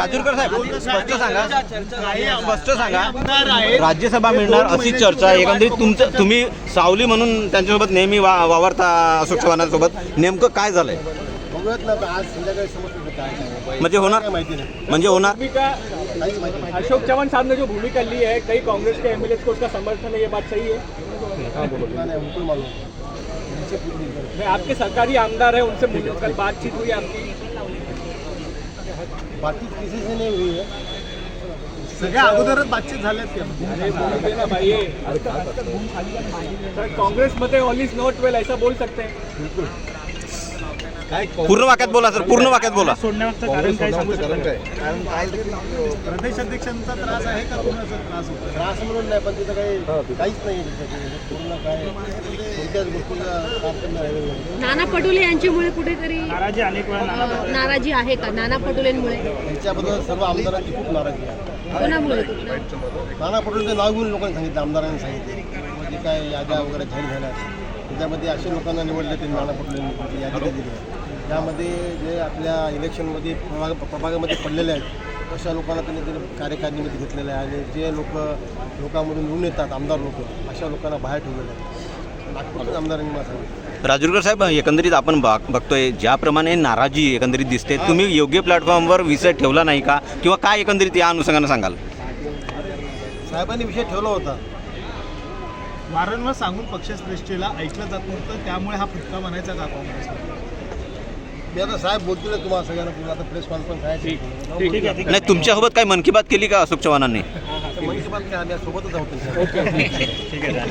राजूरकर साहेब स्पष्ट सांगा. स्पष्ट सांगा. राज्यसभा मिळणार अशी चर्चा. आहे. एकंदरीत तुमचं तुम्ही सावली म्हणून त्यांच्यासोबत नेहमी वा वावरता अशोक चव्हाणांसोबत. नेमकं काय झालंय? बघूयात ना आता आज संध्याकाळी समजतं काय काय म्हणजे होणार काय माहिती नाही. म्हणजे होणार? अशोक चौहान साहब ने जो भूमिका ली है कई कांग्रेस के एमएलए को उसका समर्थन है ये बात सही है. मैं आपके सरकारी आमदार है उनसे कल बातचीत हुई आपकी। बातचीत किसी से नहीं हुई है. सगळ्या अगोदरच बातचीत झाल्यात अरे बोल देना भाई ये सर कांग्रेस मध्ये ऑल इज नॉट वेल ऐसा बोल सकते हैं. पूर्ण वाक्यात बोला सर पूर्ण वाक्यात बोला. कारण काय कारण काय? प्रदेश अध्यक्षांचा त्रास आहे का कोणाचा त्रास होतो? त्रास म्हणून नाही पण तिथं काही काहीच नाही. पूर्ण काय? नाना पटोले यांच्यामुळे कुठेतरी नाराजी अनेक वेळा नाना नाराजी आहे का? नाना पटोलेंमुळे? त्यांच्याबद्दल सर्व आमदारांची खूप नाराजी आहे. कोणामुळे नाना पटोलेचं नाव घेऊन लोकांनी सांगितलं आमदारांनी सांगितले. म्हणजे काय याद्या वगैरे जाहीर झाल्या. त्याच्यामध्ये अशा लोकांना निवडले ते नाना पटोलेंनी यादी दिली. आहे. त्यामध्ये जे आपल्या इलेक्शनमध्ये प्रभाग प्रभागामध्ये पडलेले आहेत अशा लोकांना त्यांनी त्यांनी कार्यकारिणीमध्ये घेतलेलं आहे. आणि जे लोक लोकांमधून निवडून येतात आमदार लोक अशा लोकांना बाहेर ठेवलेलं आहे राजूरकर साहेब एकंदरीत आपण बघ- बघतोय ज्याप्रमाणे नाराजी एकंदरीत दिसते तुम्ही योग्य प्लॅटफॉर्मवर विषय ठेवला नाही का? किंवा काय एकंदरीत या अनुषंगानं सांगाल? साहेबांनी विषय ठेवला होता. वारंवार सांगून पक्षश्रेष्ठीला ऐकलं जात नव्हतं त्यामुळे हा फटका बनायचा का मी आता साहेब बोलतील तुम्हाला सगळ्यांना पुन्हा आता प्रेस कॉन्फरन्स आहे. ठीक नाही तुमच्यासोबत काही मन की बात केली का अशोक चव्हाणांनी? मन की बात काय आम्ही सोबतच आहोत. त्यांच्या.